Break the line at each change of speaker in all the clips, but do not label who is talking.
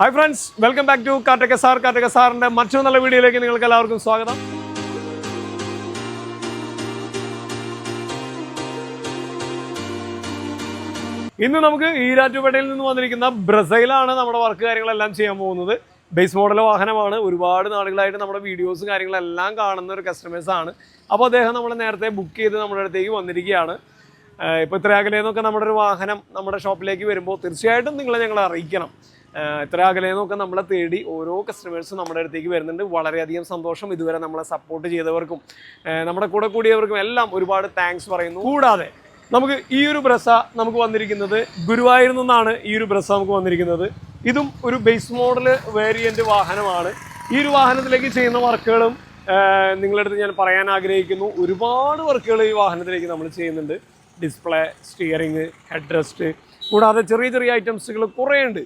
Hi friends welcome back to കാർട്ടക sir കാർട്ടക സാറിന്റെ മറ്റൊരു നല്ല വീഡിയോയിലേക്ക് നിങ്ങൾക്ക് എല്ലാവർക്കും സ്വാഗതം. ഇന്ന് നമുക്ക് ഈരാറ്റുപേട്ടയിൽ നിന്ന് വന്നിരിക്കുന്ന ബ്രസൈലാണ് നമ്മുടെ വർക്ക് കാര്യങ്ങളെല്ലാം ചെയ്യാൻ പോകുന്നത്. ബേസ് മോഡൽ വാഹനമാണ്. ഒരുപാട് നാളുകളായിട്ട് നമ്മുടെ വീഡിയോസും കാര്യങ്ങളെല്ലാം കാണുന്ന ഒരു കസ്റ്റമേഴ്സ് ആണ്. അപ്പോൾ അദ്ദേഹം നമ്മൾ നേരത്തെ ബുക്ക് ചെയ്ത് നമ്മുടെ അടുത്തേക്ക് വന്നിരിക്കുകയാണ്. ഇപ്പോൾ ഇത്ര അകലേന്നൊക്കെ നമ്മുടെ ഒരു വാഹനം നമ്മുടെ ഷോപ്പിലേക്ക് വരുമ്പോൾ തീർച്ചയായിട്ടും നിങ്ങളെ ഞങ്ങളെ അറിയിക്കണം. ഇത്ര അകലേന്നൊക്കെ നമ്മളെ തേടി ഓരോ കസ്റ്റമേഴ്സും നമ്മുടെ അടുത്തേക്ക് വരുന്നുണ്ട്. വളരെയധികം സന്തോഷം ഇതുവരെ നമ്മളെ സപ്പോർട്ട് ചെയ്തവർക്കും. നമ്മുടെ കൂടെ കൂടിയവർക്കും എല്ലാം ഒരുപാട് താങ്ക്സ് പറയുന്നു. കൂടാതെ നമുക്ക് ഈ ഒരു ബ്രസ നമുക്ക് വന്നിരിക്കുന്നത് ഗുരുവായൂരിൽ നിന്നാണ് ഈ ഒരു ബ്രസ നമുക്ക് വന്നിരിക്കുന്നത്. ഇതും ഒരു ബേസ് മോഡൽ വേരിയന്റ് വാഹനമാണ്. ഈ ഒരു വാഹനത്തിലേക്ക് ചെയ്യുന്ന വർക്കുകളും നിങ്ങളുടെ ഞാൻ പറയാൻ ആഗ്രഹിക്കുന്നു. ഒരുപാട് വർക്കുകൾ ഈ വാഹനത്തിലേക്ക് നമ്മൾ ചെയ്യുന്നുണ്ട്. ഡിസ്പ്ലേ സ്റ്റിയറിങ് ഹെഡ് റെസ്റ്റ് കൂടാതെ ചെറിയ ചെറിയ ഐറ്റംസുകൾ കുറേ ഉണ്ട്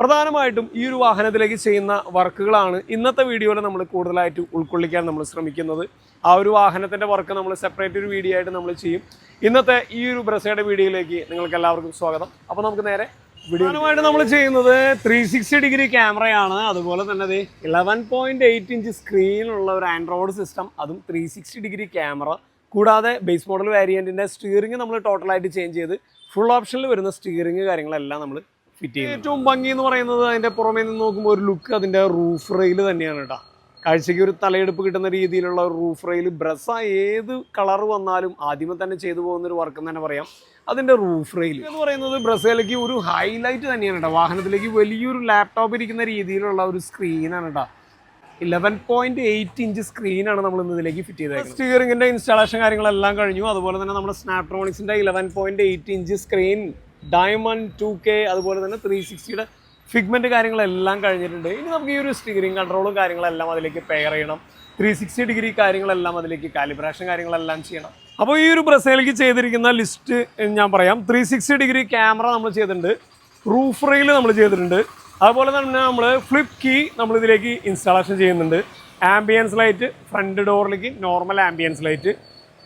പ്രധാനമായിട്ടും ഈ ഒരു വാഹനത്തിലേക്ക് ചെയ്യുന്ന വർക്കുകളാണ് ഇന്നത്തെ വീഡിയോയിൽ നമ്മൾ കൂടുതലായിട്ട് ഉൾക്കൊള്ളിക്കാൻ നമ്മൾ ശ്രമിക്കുന്നത്. ആ ഒരു വാഹനത്തിന്റെ വർക്ക് നമ്മൾ സെപ്പറേറ്റ് ഒരു വീഡിയോ ആയിട്ട് നമ്മൾ ചെയ്യും. ഇന്നത്തെ ഈ ഒരു ബ്രസയുടെ വീഡിയോയിലേക്ക് നിങ്ങൾക്ക് എല്ലാവർക്കും സ്വാഗതം. അപ്പോൾ നമുക്ക് നേരെ പ്രധാനമായിട്ട് നമ്മൾ ചെയ്യുന്നത് ത്രീ സിക്സ്റ്റി ഡിഗ്രി ക്യാമറയാണ് അതുപോലെ തന്നെ അത് ഇലവൻ പോയിന്റ് എയ്റ്റ് ഇഞ്ച് സ്ക്രീനിലുള്ള ഒരു ആൻഡ്രോയിഡ് സിസ്റ്റം അതും ത്രീ സിക്സ്റ്റി ഡിഗ്രി ക്യാമറ കൂടാതെ ബേസ് മോഡൽ വേരിയന്റിന്റെ സ്റ്റിയറിംഗ് നമ്മൾ ടോട്ടലായിട്ട് ചേഞ്ച് ചെയ്ത് ഫുൾ ഓപ്ഷനിൽ വരുന്ന സ്റ്റിയറിംഗ് കാര്യങ്ങളെല്ലാം നമ്മൾ ഫിറ്റ് ചെയ്യും ഏറ്റവും ഭംഗി എന്ന് പറയുന്നത് അതിന്റെ പുറമേ നിന്ന് നോക്കുമ്പോൾ ഒരു ലുക്ക് അതിന്റെ റൂഫ് റെയിൽ തന്നെയാണ് കേട്ടോ കാഴ്ചയ്ക്ക് ഒരു തലയെടുപ്പ് കിട്ടുന്ന രീതിയിലുള്ള റൂഫ് റെയിൽ ബ്രസ ഏത് കളർ വന്നാലും ആദ്യമേ തന്നെ ചെയ്തു പോകുന്ന ഒരു വർക്ക് എന്ന് തന്നെ പറയാം. അതിന്റെ റൂഫ് റെയിൽ എന്ന് പറയുന്നത് ബ്രസയിലേക്ക് ഒരു ഹൈലൈറ്റ് തന്നെയാണ് കേട്ടോ വാഹനത്തിലേക്ക് വലിയൊരു ലാപ്ടോപ്പ് ഇരിക്കുന്ന രീതിയിലുള്ള ഒരു സ്ക്രീനാണ് കേട്ടോ ഇലവൻ പോയിന്റ് എയ്റ്റ് ഇഞ്ച് സ്ക്രീനാണ് നമ്മൾ ഇന്ന് ഇതിലേക്ക് ഫിറ്റ് ചെയ്തത് സ്റ്റിയറിംഗിന്റെ ഇൻസ്റ്റാളേഷൻ കാര്യങ്ങളെല്ലാം കഴിഞ്ഞു. അതുപോലെ തന്നെ നമ്മുടെ സ്നാപ്ട്രോണിക്സിന്റെ eleven point eight inch screen diamond two K അതുപോലെ തന്നെ ത്രീ സിക്സ്റ്റിയുടെ ഫിഗ്മെന്റ് കാര്യങ്ങളെല്ലാം കഴിഞ്ഞിട്ടുണ്ട്. ഇനി നമുക്ക് ഈ ഒരു സ്റ്റിയറിംഗ് കൺട്രോളും കാര്യങ്ങളെല്ലാം അതിലേക്ക് പെയർ ചെയ്യണം. ത്രീ സിക്സ്റ്റി ഡിഗ്രി കാര്യങ്ങളെല്ലാം അതിലേക്ക് കാലിബ്രേഷൻ കാര്യങ്ങളെല്ലാം ചെയ്യണം. അപ്പോൾ ഈ ഒരു ബ്രസേലിക്ക് ചെയ്തിരിക്കുന്ന ലിസ്റ്റ് ഞാൻ പറയാം. ത്രീ സിക്സ്റ്റി ഡിഗ്രി ക്യാമറ നമ്മൾ ചെയ്തിട്ടുണ്ട്. റൂഫ് റെയിൽ നമ്മൾ ചെയ്തിട്ടുണ്ട്. അതുപോലെ തന്നെ നമ്മൾ ഫ്ലിപ്പ് കീ നമ്മൾ ഇതിലേക്ക് ഇൻസ്റ്റാളേഷൻ ചെയ്യുന്നുണ്ട്. ആംബിയൻസ് ലൈറ്റ് ഫ്രണ്ട് ഡോറിലേക്ക് നോർമൽ ആംബിയൻസ് ലൈറ്റ്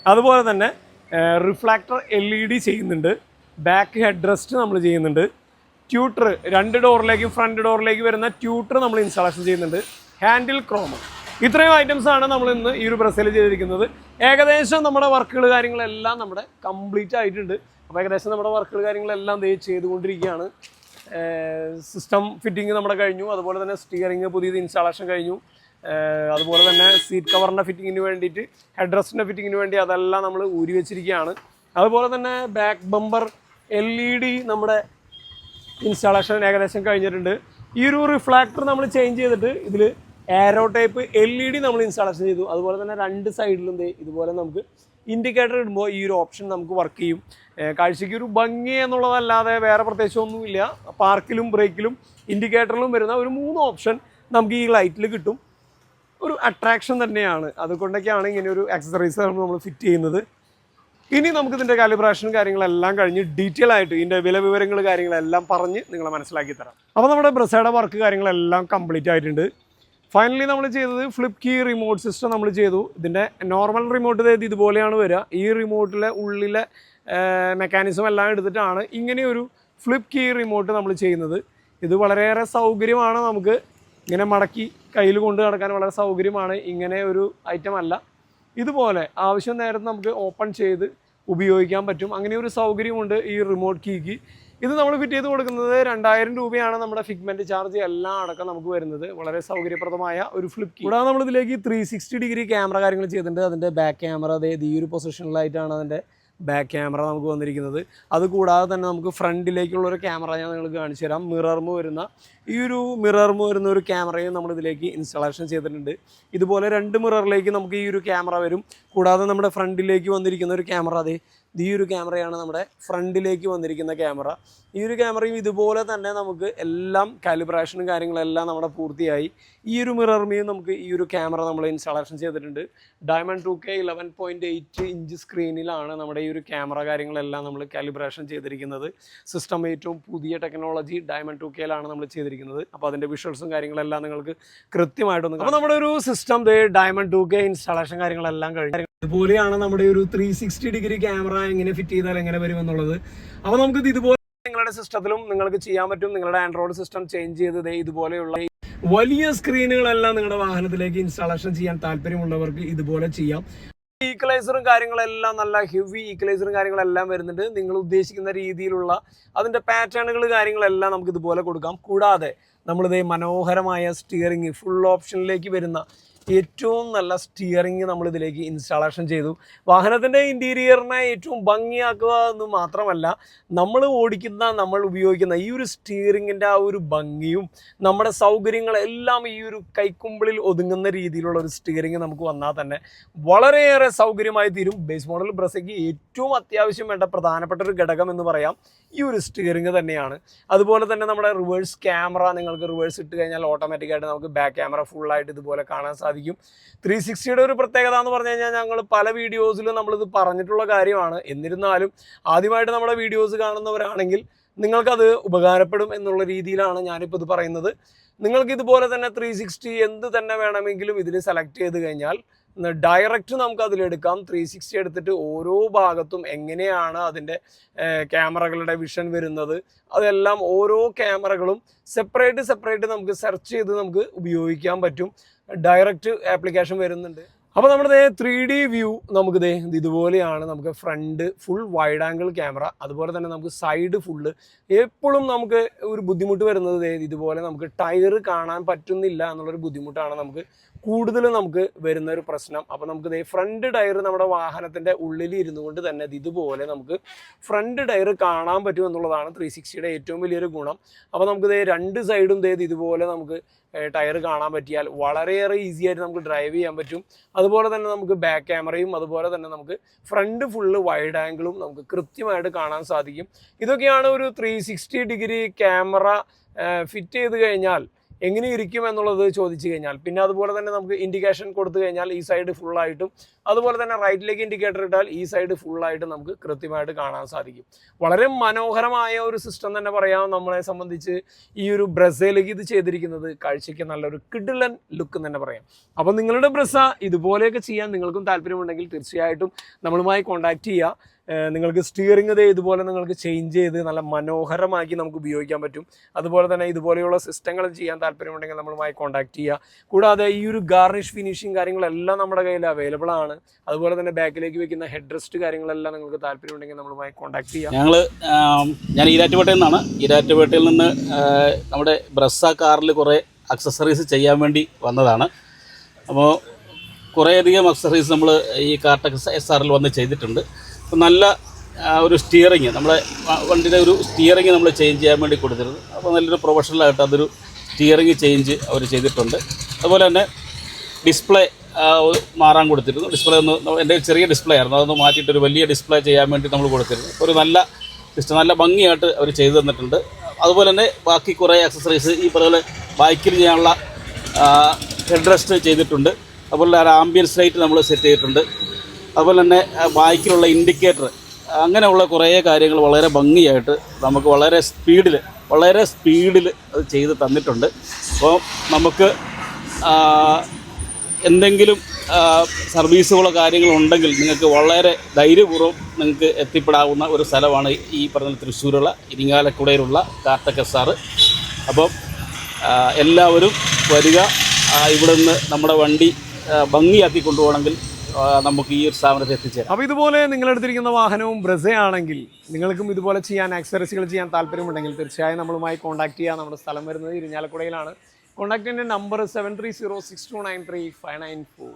അതുപോലെ തന്നെ റിഫ്ലാക്ടർ എൽ ഇ ഡി ചെയ്യുന്നുണ്ട്. ബാക്ക് ഹെഡ് റെസ്റ്റ് നമ്മൾ ചെയ്യുന്നുണ്ട്. ട്യൂട്ടർ രണ്ട് ഡോറിലേക്കും ഫ്രണ്ട് ഡോറിലേക്ക് വരുന്ന ട്യൂട്ടർ നമ്മൾ ഇൻസ്റ്റാളേഷൻ ചെയ്യുന്നുണ്ട്. ഹാൻഡിൽ ക്രോമ് ഇത്രയും ഐറ്റംസ് ആണ് നമ്മൾ ഇന്ന് ഈ ഒരു ബ്രസയിൽ ചെയ്തിരിക്കുന്നത്. ഏകദേശം നമ്മുടെ വർക്കുകൾ കാര്യങ്ങളെല്ലാം നമ്മുടെ കംപ്ലീറ്റ് ആയിട്ടുണ്ട്. അപ്പോൾ ഏകദേശം നമ്മുടെ വർക്കുകൾ കാര്യങ്ങളെല്ലാം ദേ ചെയ്തുകൊണ്ടിരിക്കുകയാണ്. സിസ്റ്റം ഫിറ്റിംഗ് നമ്മുടെ കഴിഞ്ഞു. അതുപോലെ തന്നെ സ്റ്റിയറിംഗ് പുതിയത് ഇൻസ്റ്റാളേഷൻ കഴിഞ്ഞു. അതുപോലെ തന്നെ സീറ്റ് കവറിന്റെ ഫിറ്റിങ്ങിന് വേണ്ടിയിട്ട് ഹെഡ് റെസ്റ്റിന്റെ ഫിറ്റിങ്ങിന് വേണ്ടി അതെല്ലാം നമ്മൾ ഊരി വെച്ചിരിക്കുകയാണ് അതുപോലെ തന്നെ back bumper L E D നമ്മുടെ ഇൻസ്റ്റാളേഷൻ ഏകദേശം കഴിഞ്ഞിട്ടുണ്ട്. ഈ ഒരു റിഫ്ലാക്ടർ നമ്മൾ ചേഞ്ച് ചെയ്തിട്ട് ഇതിൽ aero type L E D നമ്മൾ ഇൻസ്റ്റാളേഷൻ ചെയ്തു. അതുപോലെ തന്നെ രണ്ട് സൈഡിലും ഇതുപോലെ നമുക്ക് ഇൻഡിക്കേറ്റർ ഇടുമ്പോൾ ഈ ഒരു ഓപ്ഷൻ നമുക്ക് വർക്ക് ചെയ്യും. കാഴ്ചയ്ക്ക് ഒരു ഭംഗി എന്നുള്ളതല്ലാതെ വേറെ പ്രത്യേകിച്ച് ഒന്നുമില്ല. പാർക്കിലും ബ്രേക്കിലും ഇൻഡിക്കേറ്ററിലും വരുന്ന ഒരു മൂന്ന് ഓപ്ഷൻ നമുക്ക് ഈ ലൈറ്റിൽ കിട്ടും. ഒരു അട്രാക്ഷൻ തന്നെയാണ്. അതുകൊണ്ടൊക്കെയാണ് ഇങ്ങനെ ഒരു എക്സസറൈസ് നമ്മൾ ഫിറ്റ് ചെയ്യുന്നത്. ഇനി നമുക്ക് ഇതിന്റെ കാലിബ്രേഷൻ കാര്യങ്ങളെല്ലാം കഴിഞ്ഞ് ഡീറ്റെയിൽ ആയിട്ട് ഇതിന്റെ വില വിവരങ്ങൾ കാര്യങ്ങളെല്ലാം പറഞ്ഞ് നിങ്ങളെ മനസ്സിലാക്കി തരാം. അപ്പോൾ നമ്മുടെ ബ്രസയുടെ വർക്ക് കാര്യങ്ങളെല്ലാം കംപ്ലീറ്റ് ആയിട്ടുണ്ട്. ഫൈനലി നമ്മൾ ചെയ്തത് ഫ്ലിപ്പ് കീ റിമോട്ട് സിസ്റ്റം നമ്മൾ ചെയ്തു. ഇതിന്റെ നോർമൽ റിമോട്ട് ചെയ്ത് ഇതുപോലെയാണ് വരിക. ഈ റിമോട്ടിലെ ഉള്ളിലെ മെക്കാനിസം എല്ലാം എടുത്തിട്ടാണ് ഇങ്ങനെയൊരു ഫ്ലിപ്പ് കീ റിമോട്ട് നമ്മൾ ചെയ്യുന്നത്. ഇത് വളരെയേറെ സൗകര്യമാണ് നമുക്ക് ഇങ്ങനെ മടക്കി കയ്യിൽ കൊണ്ട് നടക്കാൻ വളരെ സൗകര്യമാണ്. ഇങ്ങനെ ഒരു ഐറ്റം അല്ല. ഇതുപോലെ ആവശ്യം നേരത്തെ നമുക്ക് ഓപ്പൺ ചെയ്ത് ഉപയോഗിക്കാൻ പറ്റും. അങ്ങനെ ഒരു സൗകര്യമുണ്ട് ഈ റിമോട്ട് കീക്ക് ഇത് നമ്മൾ ഫിറ്റ് ചെയ്ത് കൊടുക്കുന്നത് രണ്ടായിരം രൂപയാണ് നമ്മുടെ ഫിഗ്മെന്റ് ചാർജ് എല്ലാം അടക്കം നമുക്ക് വരുന്നത്. വളരെ സൗകര്യപ്രദമായ ഒരു ഫ്ലിപ്പ് കീ കൂടാതെ നമ്മളിതിലേക്ക് ത്രീ സിക്സ്റ്റി ഡിഗ്രി ക്യാമറ കാര്യങ്ങൾ ചെയ്തിട്ടുണ്ട്. അതിന്റെ ബാക്ക് ക്യാമറ അതായത് ഈ ഒരു പൊസിഷനിലായിട്ടാണ് അതിന്റെ ബാക്ക് ക്യാമറ നമുക്ക് വന്നിരിക്കുന്നത്. അതുകൂടാതെ തന്നെ നമുക്ക് ഫ്രണ്ടിലേക്കുള്ള ഒരു ക്യാമറ ഞാൻ നിങ്ങൾക്ക് കാണിച്ചു തരാം. മിറർമ് വരുന്ന ഈ ഒരു മിറർമ് വരുന്ന ഒരു ക്യാമറയും നമ്മൾ ഇതിലേക്ക് ഇൻസ്റ്റാളേഷൻ ചെയ്തിട്ടുണ്ട്. ഇതുപോലെ രണ്ട് മിററിലേക്ക് നമുക്ക് ഈ ഒരു ക്യാമറ വരും. കൂടാതെ നമ്മുടെ ഫ്രണ്ടിലേക്ക് വന്നിരിക്കുന്ന ഒരു ക്യാമറ അതെ ഈ ഒരു ക്യാമറയാണ് നമ്മുടെ ഫ്രണ്ടിലേക്ക് വന്നിരിക്കുന്ന ക്യാമറ. ഈ ഒരു ക്യാമറയും ഇതുപോലെ തന്നെ നമുക്ക് എല്ലാം കാലിബ്രേഷനും കാര്യങ്ങളെല്ലാം നമ്മുടെ പൂർത്തിയായി. ഈ ഒരു മിറർമിയും നമുക്ക് ഈ ഒരു ക്യാമറ നമ്മൾ ഇൻസ്റ്റാളേഷൻ ചെയ്തിട്ടുണ്ട്. Diamond two K eleven point eight inch സ്ക്രീനിലാണ് നമ്മുടെ ഈ ഒരു ക്യാമറ കാര്യങ്ങളെല്ലാം നമ്മൾ കാലിബ്രേഷൻ ചെയ്തിരിക്കുന്നത്. സിസ്റ്റം ഏറ്റവും പുതിയ ടെക്നോളജി ഡയമണ്ട് ടു കെയിലാണ് നമ്മൾ ചെയ്തിരിക്കുന്നത്. അപ്പോൾ അതിന്റെ വിഷ്വൽസും കാര്യങ്ങളെല്ലാം നിങ്ങൾക്ക് കൃത്യമായിട്ടൊന്ന് അപ്പോൾ നമ്മുടെ ഒരു system diamond two K installation കാര്യങ്ങളെല്ലാം കഴിഞ്ഞു ഇതുപോലെയാണ് നമ്മുടെ ഒരു ത്രീ സിക്സ്റ്റി ഡിഗ്രി ക്യാമറ എങ്ങനെ ഫിറ്റ് ചെയ്താൽ എങ്ങനെ വരും എന്നുള്ളത്. അപ്പോൾ നമുക്ക് ഇതുപോലെ നിങ്ങളുടെ സിസ്റ്റത്തിലും നിങ്ങൾക്ക് ചെയ്യാൻ പറ്റും. നിങ്ങളുടെ ആൻഡ്രോയിഡ് സിസ്റ്റം ചേഞ്ച് ചെയ്തത് ഇതുപോലെയുള്ള വലിയ സ്ക്രീനുകളെല്ലാം നിങ്ങളുടെ വാഹനത്തിലേക്ക് ഇൻസ്റ്റാളേഷൻ ചെയ്യാൻ താല്പര്യമുള്ളവർക്ക് ഇതുപോലെ ചെയ്യാം. ഈക്വലൈസറും കാര്യങ്ങളെല്ലാം നല്ല ഹെവി ഈക്വലൈസറും കാര്യങ്ങളെല്ലാം വരുന്നുണ്ട്. നിങ്ങൾ ഉദ്ദേശിക്കുന്ന രീതിയിലുള്ള അതിന്റെ പാറ്റേണുകൾ കാര്യങ്ങളെല്ലാം നമുക്ക് ഇതുപോലെ കൊടുക്കാം. കൂടാതെ നമ്മളിത് മനോഹരമായ സ്റ്റിയറിംഗ് ഫുൾ ഓപ്ഷനിലേക്ക് വരുന്ന ഏറ്റവും നല്ല സ്റ്റിയറിംഗ് നമ്മൾ ഇതിലേക്ക് ഇൻസ്റ്റാളേഷൻ ചെയ്തു. വാഹനത്തിന്റെ ഇന്റീരിയറിനെ ഏറ്റവും ഭംഗിയാക്കുക എന്ന് മാത്രമല്ല നമ്മൾ ഓടിക്കുന്ന നമ്മൾ ഉപയോഗിക്കുന്ന ഈ ഒരു സ്റ്റിയറിങ്ങിന്റെ ആ ഒരു ഭംഗിയും നമ്മുടെ സൗകര്യങ്ങളെല്ലാം ഈ ഒരു കൈക്കുമ്പിളിൽ ഒതുങ്ങുന്ന രീതിയിലുള്ള ഒരു സ്റ്റിയറിംഗ് നമുക്ക് വന്നാൽ തന്നെ വളരെയേറെ സൗകര്യമായി തീരും. ബേസ് മോഡൽ ബ്രസയ്ക്ക് ഏറ്റവും അത്യാവശ്യം വേണ്ട പ്രധാനപ്പെട്ട ഒരു ഘടകം എന്ന് പറയാം ഈ ഒരു സ്റ്റിയറിംഗ് തന്നെയാണ്. അതുപോലെ തന്നെ നമ്മുടെ റിവേഴ്സ് ക്യാമറ നിങ്ങൾക്ക് റിവേഴ്സ് ഇട്ട് കഴിഞ്ഞാൽ ഓട്ടോമാറ്റിക്കായിട്ട് നമുക്ക് ബാക്ക് ക്യാമറ ഫുള്ളായിട്ട് ഇതുപോലെ കാണാൻ സാധിക്കും. ത്രീ സിക്സ്റ്റിയുടെ ഒരു പ്രത്യേകത എന്ന് പറഞ്ഞു കഴിഞ്ഞാൽ ഞങ്ങൾ പല വീഡിയോസിലും നമ്മളിത് പറഞ്ഞിട്ടുള്ള കാര്യമാണ്. എന്നിരുന്നാലും ആദ്യമായിട്ട് നമ്മുടെ വീഡിയോസ് കാണുന്നവരാണെങ്കിൽ നിങ്ങൾക്കത് ഉപകാരപ്പെടും എന്നുള്ള രീതിയിലാണ് ഞാനിപ്പോൾ ഇത് പറയുന്നത്. നിങ്ങൾക്ക് ഇതുപോലെ തന്നെ ത്രീ സിക്സ്റ്റി എന്ത് തന്നെ വേണമെങ്കിലും ഇതിൽ സെലക്ട് ചെയ്ത് കഴിഞ്ഞാൽ ഡയറക്റ്റ് നമുക്ക് അതിലെടുക്കാം. ത്രീ സിക്സ്റ്റി എടുത്തിട്ട് ഓരോ ഭാഗത്തും എങ്ങനെയാണ് അതിന്റെ ക്യാമറകളുടെ വിഷൻ വരുന്നത് അതെല്ലാം ഓരോ ക്യാമറകളും സെപ്പറേറ്റ് സെപ്പറേറ്റ് നമുക്ക് സെർച്ച് ചെയ്ത് നമുക്ക് ഉപയോഗിക്കാൻ പറ്റും. ഡയറക്റ്റ് ആപ്ലിക്കേഷൻ വരുന്നുണ്ട്. അപ്പോൾ നമ്മുടെ ത്രീ ഡി വ്യൂ നമുക്ക് ദേ ഇതുപോലെയാണ്. നമുക്ക് front full wide angle camera അതുപോലെ തന്നെ നമുക്ക് സൈഡ് ഫുള്ള് എപ്പോഴും നമുക്ക് ഒരു ബുദ്ധിമുട്ട് വരുന്നത് ഇതുപോലെ നമുക്ക് ടയർ കാണാൻ പറ്റുന്നില്ല എന്നുള്ളൊരു ബുദ്ധിമുട്ടാണ് നമുക്ക് കൂടുതൽ നമുക്ക് വരുന്ന ഒരു പ്രശ്നം. അപ്പോൾ നമുക്ക് ദേ ഫ്രണ്ട് ടയർ നമ്മുടെ വാഹനത്തിന്റെ ഉള്ളിൽ ഇരുന്നു കൊണ്ട് തന്നെ ഇത് ഇതുപോലെ നമുക്ക് ഫ്രണ്ട് ടയർ കാണാൻ പറ്റും എന്നുള്ളതാണ് ത്രീ സിക്സ്റ്റിയുടെ ഏറ്റവും വലിയൊരു ഗുണം. അപ്പോൾ നമുക്ക് ദേ രണ്ട് സൈഡും ദേ ഇതുപോലെ നമുക്ക് ടയർ കാണാൻ പറ്റിയാൽ വളരെയേറെ ഈസി ആയിട്ട് നമുക്ക് ഡ്രൈവ് ചെയ്യാൻ പറ്റും. അതുപോലെ തന്നെ നമുക്ക് ബാക്ക് ക്യാമറയും അതുപോലെ തന്നെ നമുക്ക് ഫ്രണ്ട് ഫുള്ള് വൈഡ് ആംഗിളും നമുക്ക് കൃത്യമായിട്ട് കാണാൻ സാധിക്കും. ഇതൊക്കെയാണ് ഒരു ത്രീ ഡിഗ്രി ക്യാമറ ഫിറ്റ് ചെയ്ത് കഴിഞ്ഞാൽ എങ്ങനെ ഇരിക്കും എന്നുള്ളത് ചോദിച്ചു കഴിഞ്ഞാൽ പിന്നെ അതുപോലെ തന്നെ നമുക്ക് ഇൻഡിക്കേഷൻ കൊടുത്തു കഴിഞ്ഞാൽ ഈ സൈഡ് ഫുള്ളായിട്ടും അതുപോലെ തന്നെ റൈറ്റിലേക്ക് ഇൻഡിക്കേറ്റർ ഇട്ടാൽ ഈ സൈഡ് ഫുള്ളായിട്ട് നമുക്ക് കൃത്യമായിട്ട് കാണാൻ സാധിക്കും. വളരെ മനോഹരമായ ഒരു സിസ്റ്റം തന്നെ പറയാം നമ്മളെ സംബന്ധിച്ച് ഈ ഒരു ബ്രസയിലേക്ക് ഇത് ചെയ്തിരിക്കുന്നത്. കാഴ്ചയ്ക്ക് നല്ലൊരു കിഡിലൻ ലുക്ക് തന്നെ പറയാം. അപ്പോൾ നിങ്ങളുടെ ബ്രസ ഇതുപോലെയൊക്കെ ചെയ്യാൻ നിങ്ങൾക്കും താല്പര്യമുണ്ടെങ്കിൽ തീർച്ചയായിട്ടും നമ്മളുമായി കോൺടാക്റ്റ് ചെയ്യുക. നിങ്ങൾക്ക് സ്റ്റിയറിംഗ് ഇത് ഇതുപോലെ നിങ്ങൾക്ക് ചേഞ്ച് ചെയ്ത് നല്ല മനോഹരമാക്കി നമുക്ക് ഉപയോഗിക്കാൻ പറ്റും. അതുപോലെ തന്നെ ഇതുപോലെയുള്ള സിസ്റ്റങ്ങൾ ചെയ്യാൻ താല്പര്യമുണ്ടെങ്കിൽ നമ്മളുമായി കോൺടാക്ട് ചെയ്യുക. കൂടാതെ ഈ ഒരു ഗാർണിഷ് ഫിനിഷിങ് കാര്യങ്ങളെല്ലാം നമ്മുടെ കയ്യിൽ അവൈലബിൾ ആണ്. അതുപോലെ തന്നെ ബാക്കിലേക്ക് വെക്കുന്ന ഹെഡ് റെസ്റ്റ് കാര്യങ്ങളെല്ലാം നിങ്ങൾക്ക് താല്പര്യമുണ്ടെങ്കിൽ നമ്മളുമായി കോൺടാക്ട് ചെയ്യുക.
ഞങ്ങൾ ഞാൻ ഈരാറ്റുപേട്ടയിൽ നിന്നാണ്. ഈരാറ്റുപേട്ടയിൽ നിന്ന് നമ്മുടെ ബ്രസ്സ കാറിൽ കുറേ അക്സസറീസ് ചെയ്യാൻ വേണ്ടി വന്നതാണ്. അപ്പോൾ കുറേയധികം അക്സസറീസ് നമ്മൾ ഈ കാർട്ടക്സ് എസ് ആറിൽ വന്ന് ചെയ്തിട്ടുണ്ട്. നല്ല ഒരു സ്റ്റിയറിങ് നമ്മുടെ വണ്ടിയുടെ ഒരു സ്റ്റിയറിങ് നമ്മൾ ചേഞ്ച് ചെയ്യാൻ വേണ്ടി കൊടുത്തിരുന്നു. അപ്പോൾ നല്ലൊരു പ്രൊഫഷണലായിട്ട് അതൊരു സ്റ്റിയറിങ് ചേഞ്ച് അവർ ചെയ്തിട്ടുണ്ട്. അതുപോലെ തന്നെ ഡിസ്പ്ലേ മാറാൻ കൊടുത്തിരുന്നു. ഡിസ്പ്ലേ ഒന്ന് എന്റെ ചെറിയ ഡിസ്പ്ലേ ആയിരുന്നു. അതൊന്ന് മാറ്റിയിട്ട് ഒരു വലിയ ഡിസ്പ്ലേ ചെയ്യാൻ വേണ്ടി നമ്മൾ കൊടുത്തിരുന്നു. ഒരു നല്ല സിസ്റ്റം നല്ല ഭംഗിയായിട്ട് അവർ ചെയ്തു തന്നിട്ടുണ്ട്. അതുപോലെ തന്നെ ബാക്കി കുറേ അക്സസറീസ് ഈ പോലെ ബൈക്കിൽ ചെയ്യാനുള്ള ഹെഡ് റെസ്റ്റ് ചെയ്തിട്ടുണ്ട്. അതുപോലെ ആംബിയൻസ് ലൈറ്റ് നമ്മൾ സെറ്റ് ചെയ്തിട്ടുണ്ട്. അതുപോലെ തന്നെ ബൈക്കിലുള്ള ഇൻഡിക്കേറ്റർ അങ്ങനെയുള്ള കുറേ കാര്യങ്ങൾ വളരെ ഭംഗിയായിട്ട് നമുക്ക് വളരെ സ്പീഡിൽ വളരെ സ്പീഡിൽ അത് ചെയ്ത് തന്നിട്ടുണ്ട്. അപ്പോൾ നമുക്ക് എന്തെങ്കിലും സർവീസുകളോ കാര്യങ്ങളോ ഉണ്ടെങ്കിൽ നിങ്ങൾക്ക് വളരെ ധൈര്യപൂർവം നിങ്ങൾക്ക് എത്തിപ്പെടാവുന്ന ഒരു സ്ഥലമാണ് ഈ പറഞ്ഞ തൃശ്ശൂരുള്ള ഇരിങ്ങാലക്കുടയിലുള്ള കാർട്ടക്കസാറ് അപ്പം ആ, എല്ലാവരും വരിക ഇവിടുന്ന് നമ്മുടെ വണ്ടി ഭംഗിയാക്കി കൊണ്ടുപോകണമെങ്കിൽ നമുക്ക് ഈ ഒരു സ്ഥാപനത്തിൽ എത്തിച്ചേരാം.
അപ്പോൾ ഇതുപോലെ നിങ്ങളെടുത്തിരിക്കുന്ന വാഹനവും ബ്രസയാണെങ്കിൽ നിങ്ങൾക്കും ഇതുപോലെ ചെയ്യാൻ ആക്സറീസുകൾ ചെയ്യാൻ താല്പര്യമുണ്ടെങ്കിൽ തീർച്ചയായും നമ്മളുമായി കോൺടാക്ട് ചെയ്യുക നമ്മുടെ സ്ഥലം വരുന്നത് ഇരിഞ്ഞാലക്കുടയിലാണ്. കോൺടാക്റ്റിന്റെ number seven three zero six two nine three five nine four